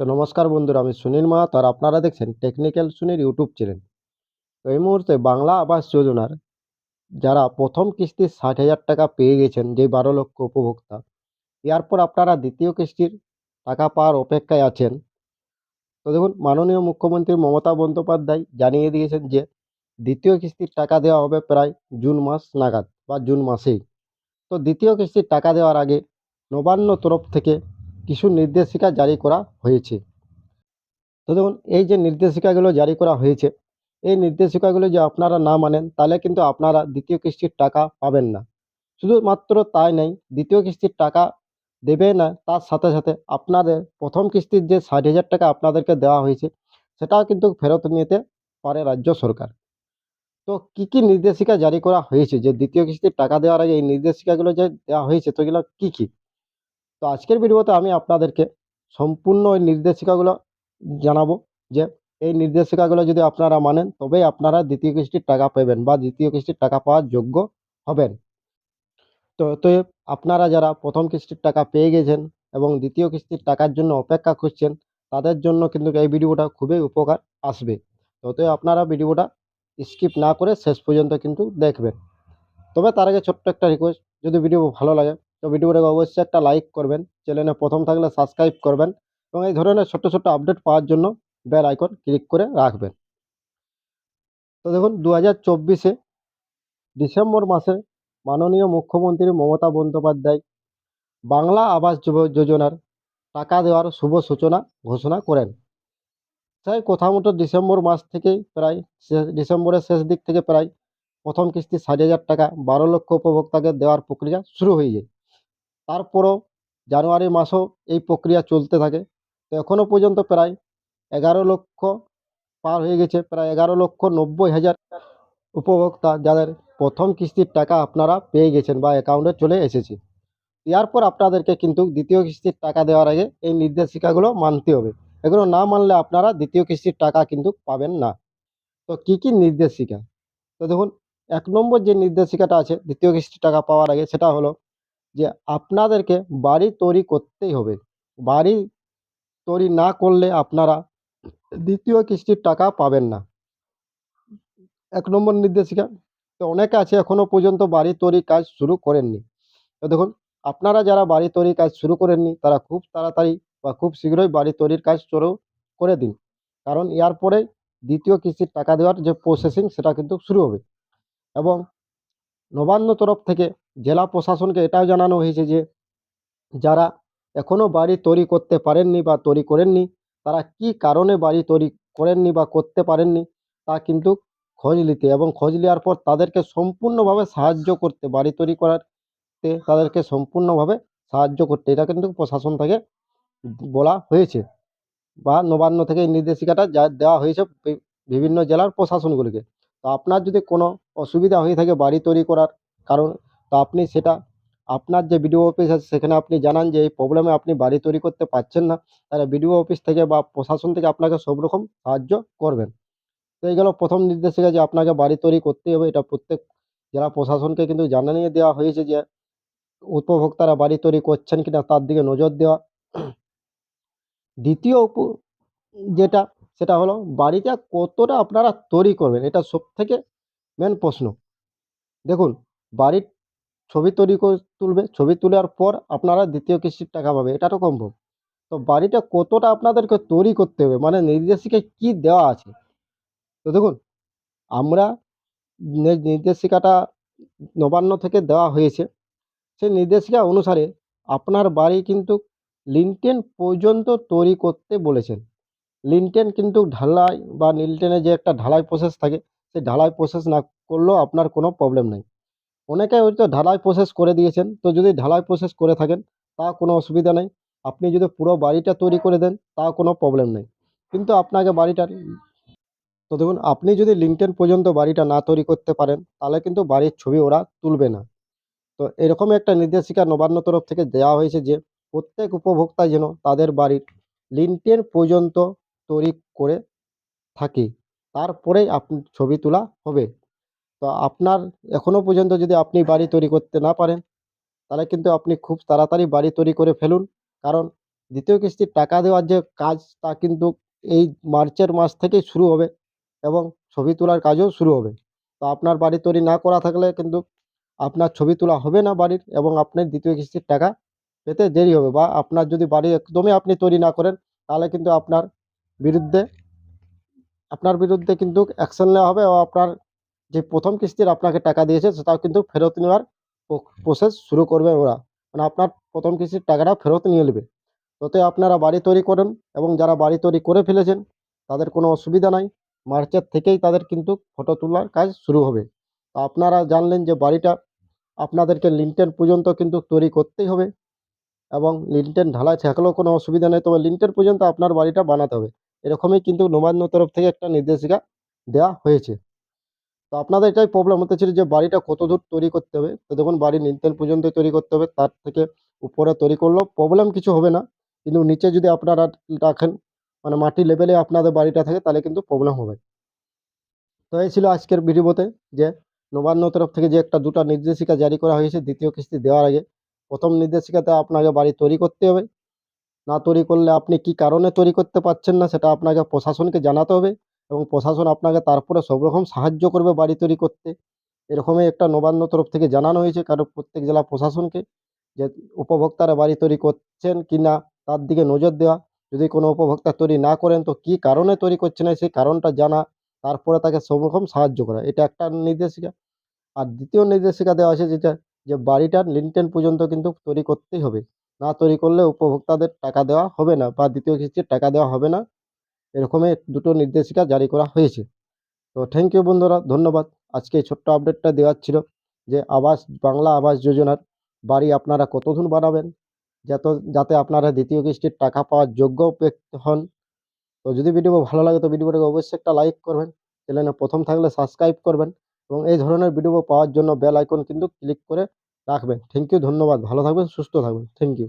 তো নমস্কার বন্ধুরা, আমি সুনীল মাহাতো আর আপনারা দেখছেন টেকনিক্যাল সুনীল ইউটিউব চ্যানেল। তো এই মুহূর্তে বাংলা আবাস যোজনার যারা প্রথম কিস্তির ষাট হাজার টাকা পেয়ে গেছেন যে বারো লক্ষ উপভোক্তা, এরপর আপনারা দ্বিতীয় কিস্তির টাকা পাওয়ার অপেক্ষায় আছেন। তো দেখুন, মাননীয় মুখ্যমন্ত্রী মমতা বন্দ্যোপাধ্যায় জানিয়ে দিয়েছেন যে, দ্বিতীয় কিস্তির টাকা দেওয়া হবে প্রায় জুন মাস নাগাদ বা জুন মাসেই। তো দ্বিতীয় কিস্তির টাকা দেওয়ার আগে নবান্ন তরফ থেকে কিছু নির্দেশিকা জারি করা হয়েছে। তো দেখুন, এই যে নির্দেশিকাগুলো জারি করা হয়েছে, এই নির্দেশিকাগুলো যে আপনারা না মানেন, তাহলে কিন্তু আপনারা দ্বিতীয় কিস্তির টাকা পাবেন না। শুধুমাত্র তাই নেই, দ্বিতীয় কিস্তির টাকা দেবে না, তার সাথে সাথে আপনাদের প্রথম কিস্তির যে ষাট হাজার টাকা আপনাদেরকে দেওয়া হয়েছে, সেটাও কিন্তু ফেরত নিতে পারে রাজ্য সরকার। তো কি কি নির্দেশিকা জারি করা হয়েছে? যে দ্বিতীয় কিস্তির টাকা দেওয়ার আগে এই নির্দেশিকাগুলো যে দেওয়া হয়েছে তো এগুলো কী কী? তো আজকের ভিডিওতে আমি আপনাদেরকে সম্পূর্ণ ওই নির্দেশিকাগুলো জানাব যে এই নির্দেশিকাগুলো যদি আপনারা মানেন, তবেই আপনারা দ্বিতীয় কিস্তির টাকা পাবেন বা দ্বিতীয় কিস্তির টাকা পাওয়ার যোগ্য হবেন। তো তো আপনারা যারা প্রথম কিস্তির টাকা পেয়ে গেছেন এবং দ্বিতীয় কিস্তির টাকার জন্য অপেক্ষা করছেন, তাদের জন্য কিন্তু এই ভিডিওটা খুবই উপকার আসবে। তো তো আপনারা ভিডিওটা স্কিপ না করে শেষ পর্যন্ত কিন্তু দেখবেন। তবে তার আগে ছোট্ট একটা রিকোয়েস্ট যদি ভিডিও ভালো লাগে তো ভিডিওটাকে অবশ্যই একটা লাইক করবেন। চ্যানেলে প্রথম থাকলে সাবস্ক্রাইব করবেন এবং এই ধরনের ছোট্ট ছোট্ট আপডেট পাওয়ার জন্য বেল আইকন ক্লিক করে রাখবেন। তো দেখুন দু হাজার চব্বিশে ডিসেম্বর মাসে মাননীয় মুখ্যমন্ত্রী মমতা বন্দ্যোপাধ্যায় বাংলা আবাস যোজনার টাকা দেওয়ার শুভ সূচনা ঘোষণা করেন। তাই কথা মতো ডিসেম্বর মাস থেকেই প্রায় ডিসেম্বরের শেষ দিক থেকে প্রায় প্রথম কিস্তি ষাট হাজার টাকা বারো লক্ষ উপভোক্তাকে দেওয়ার প্রক্রিয়া শুরু হয়ে যায়। তারপরও জানুয়ারি মাসেও এই প্রক্রিয়া চলতে থাকে। তো এখনও পর্যন্ত প্রায় এগারো লক্ষ পার হয়ে গেছে, প্রায় এগারো লক্ষ নব্বই হাজার উপভোক্তা যাদের প্রথম কিস্তির টাকা আপনারা পেয়ে গেছেন বা অ্যাকাউন্টে চলে এসেছে। এরপর আপনাদেরকে কিন্তু দ্বিতীয় কিস্তির টাকা দেওয়ার আগে এই নির্দেশিকাগুলো মানতে হবে। এগুলো না মানলে আপনারা দ্বিতীয় কিস্তির টাকা কিন্তু পাবেন না। তো কি কি নির্দেশিকা? তো দেখুন, এক নম্বর যে নির্দেশিকাটা আছে দ্বিতীয় কিস্তির টাকা পাওয়ার আগে সেটা হলো যে আপনাদেরকে বাড়ি তৈরি করতেই হবে। বাড়ি তৈরি না করলে আপনারা দ্বিতীয় কিস্তির টাকা পাবেন না। এক নম্বর নির্দেশিকা, তো অনেকে আছে এখনও পর্যন্ত বাড়ি তৈরি কাজ শুরু করেননি। তো দেখুন, আপনারা যারা বাড়ি তৈরির কাজ শুরু করেননি, তারা খুব তাড়াতাড়ি বা খুব শীঘ্রই বাড়ি তৈরির কাজ শুরু করে দিন। কারণ এর পরে দ্বিতীয় কিস্তির টাকা দেওয়ার যে প্রসেসিং সেটা কিন্তু শুরু হবে। এবং নবান্ন তরফ থেকে জেলা প্রশাসনকে এটাও জানানো হয়েছে যে, যারা এখনও বাড়ি তৈরি করতে পারেননি বা তৈরি করেননি, তারা কি কারণে বাড়ি তৈরি করেননি বা করতে পারেননি, তা কিন্তু খোঁজ নিতে এবং খোঁজ নেওয়ার পর তাদেরকে সম্পূর্ণভাবে সাহায্য করতে, বাড়ি তৈরি করাতে তাদেরকে সম্পূর্ণভাবে সাহায্য করতে, এটা কিন্তু প্রশাসন থেকে বলা হয়েছে বা নবান্ন থেকে এই নির্দেশিকাটা যা দেওয়া হয়েছে বিভিন্ন জেলার প্রশাসনগুলিকে। তো আপনার যদি কোনো অসুবিধা হয়ে থাকে বাড়ি তৈরি করার কারণ, তো আপনি সেটা, আপনার যে বিডিও অফিস আছে সেখানে আপনি জানান যে এই প্রবলেমে আপনি বাড়ি তৈরি করতে পারছেন না, তাহলে বিডিও অফিস থেকে বা প্রশাসন থেকে আপনাকে সব রকম সাহায্য করবেন। তো এই গেল প্রথম নির্দেশিকা যে আপনাকে বাড়ি তৈরি করতেই হবে, এটা প্রত্যেক জেলা প্রশাসনকে কিন্তু জানিয়ে দেওয়া হয়েছে যে, উপভোক্তারা বাড়ি তৈরি করছেন কিনা তার দিকে নজর দেওয়া। দ্বিতীয় যেটা সেটা হলো বাড়িটা কতটা আপনারা তৈরি করবেন? এটা সব থেকে মেন প্রশ্ন। দেখুন, বাড়ির ছবি তৈরি করে তুলবে, ছবি তোলার পর আপনারা দ্বিতীয় কিস্তির টাকা পাবে এটা তো সম্ভব। তো বাড়িটা কতটা আপনাদেরকে তৈরি করতে হবে? মানে নির্দেশিকায় কি দেওয়া আছে? তো দেখুন, আমরা নির্দেশিকাটা নবান্ন থেকে দেওয়া হয়েছে। সেই নির্দেশিকা অনুসারে আপনার বাড়ি কিন্তু লিনটেন পর্যন্ত তৈরি করতে বলেছেন। লিনটেন কিন্তু ঢালাই বা লিনটেনে যে একটা ঢালাই প্রসেস থাকে, সেই ঢালাই প্রসেস না করলেও আপনার কোনো প্রবলেম নেই। অনেকে হয়তো ঢালাই প্রসেস করে দিয়েছেন, তো যদি ঢালাই প্রসেস করে থাকেন, তা কোনো অসুবিধা নেই। আপনি যদি পুরো বাড়িটা তৈরি করে দেন, তা কোনো প্রবলেম নেই। কিন্তু আপনাকে বাড়িটার, তো দেখুন, আপনি যদি লিঙ্কটেন পর্যন্ত বাড়িটা না তৈরি করতে পারেন, তাহলে কিন্তু বাড়ির ছবি ওরা তুলবে না। তো এরকম একটা নির্দেশিকা নবান্ন তরফ থেকে দেওয়া হয়েছে যে, প্রত্যেক উপভোক্তা যেন তাদের বাড়ির লিনটেন পর্যন্ত তৈরি করে থাকি। তারপরেই আপনি ছবি তোলা হবে। তো আপনার এখনও পর্যন্ত যদি আপনি বাড়ি তৈরি করতে না পারেন, তাহলে কিন্তু আপনি খুব তাড়াতাড়ি বাড়ি তৈরি করে ফেলুন। কারণ দ্বিতীয় কিস্তির টাকা দেওয়ার যে কাজ, তা কিন্তু এই মার্চের মাস থেকেই শুরু হবে এবং ছবি তোলার কাজও শুরু হবে। তো আপনার বাড়ি তৈরি না করা থাকলে কিন্তু আপনার ছবি তোলা হবে না বাড়ির এবং আপনি দ্বিতীয় কিস্তির টাকা পেতে দেরি হবে বা আপনার যদি বাড়ি একদমই আপনি তৈরি না করেন, তাহলে কিন্তু আপনার বিরুদ্ধে, আপনার বিরুদ্ধে কিন্তু অ্যাকশন নেওয়া হবে ও আপনার যে প্রথম কিস্তির আপনাকে টাকা দিয়েছে, সেটাও কিন্তু ফেরত নেওয়ার প্রসেস শুরু করবে ওরা। মানে আপনার প্রথম কিস্তির টাকাটা ফেরত নিয়ে নেবে। তাতে আপনারা বাড়ি তৈরি করেন এবং যারা বাড়ি তৈরি করে ফেলেছেন, তাদের কোনো অসুবিধা নাই। মার্চের থেকেই তাদের কিন্তু ফটো তোলার কাজ শুরু হবে। তো আপনারা জানলেন যে বাড়িটা আপনাদেরকে লিন্টেন পর্যন্ত কিন্তু তৈরি করতেই হবে এবং লিন্টেন ঢালাই থাকলেও কোনো অসুবিধা নেই। তবে লিন্টেন পর্যন্ত আপনার বাড়িটা বানাতে হবে। এরকমই কিন্তু নবান্ন তরফ থেকে একটা নির্দেশিকা দেওয়া হয়েছে। তো আপনাদের এটাই প্রবলেম হতেছিল যে বাড়িটা কত দূর তৈরি করতে হবে। তো দেখুন, বাড়ি লিন্টেন পর্যন্ত তৈরি করতে হবে, তার থেকে উপরে তৈরি করলেও প্রবলেম কিছু হবে না। কিন্তু নিচে যদি আপনারা রাখেন মানে মাটি লেভেলে আপনাদের বাড়িটা থাকে, তাহলে কিন্তু প্রবলেম হবে। তো এই ছিল আজকের ভিডিওতে যে নবান্ন তরফ থেকে যে একটা দুটো নির্দেশিকা জারি করা হয়েছে, দ্বিতীয় কিস্তি দেওয়ার আগে। প্রথম নির্দেশিকাতে আপনাকে বাড়ি তৈরি করতে হবে। না তৈরি করলে আপনি কি কারণে তৈরি করতে পারছেন না, সেটা আপনাকে প্রশাসনকে জানাতে হবে এবং প্রশাসন আপনাকে তারপরে সব রকম সাহায্য করবে বাড়ি তৈরি করতে। এরকমই একটা নবান্ন তরফ থেকে জানানো হয়েছে কারণ প্রত্যেক জেলা প্রশাসনকে যে উপভোক্তারা বাড়ি তৈরি করছেন কি না, তার দিকে নজর দেওয়া। যদি কোনো উপভোক্তা তৈরি না করেন তো কি কারণে তৈরি করছে না, সেই কারণটা জানা, তারপরে তাকে সব রকম সাহায্য করা। এটা একটা নির্দেশিকা। আর দ্বিতীয় নির্দেশিকা দেওয়া আছে যেটা, যে বাড়িটার লিন্টেন পর্যন্ত কিন্তু তৈরি করতেই হবে। না তৈরি করলে উপভোক্তাদের টাকা দেওয়া হবে না বা দ্বিতীয় কিস্তির টাকা দেওয়া হবে না। এরকমই দুটো নির্দেশিকা জারি করা হয়েছে। তো থ্যাংক ইউ বন্ধুরা, ধন্যবাদ। আজকে এই ছোট্ট আপডেটটা দেওয়ার ছিল যে আবাস, বাংলা আবাস যোজনার বাড়ি আপনারা কতদিন বানাবেন? যাতে যাতে আপনারা দ্বিতীয় কিস্তির টাকা পাওয়ার যোগ্য ব্যক্তি হন। তো যদি ভিডিও ভালো লাগে তো ভিডিওটাকে অবশ্যই একটা লাইক করবেন। চ্যানেলে প্রথম থাকলে সাবস্ক্রাইব করবেন এবং এই ধরনের ভিডিও পাওয়ার জন্য বেল আইকন কিন্তু ক্লিক করে রাখবেন। থ্যাংক ইউ ধন্যবাদ। ভালো থাকবেন সুস্থ থাকবেন। Thank you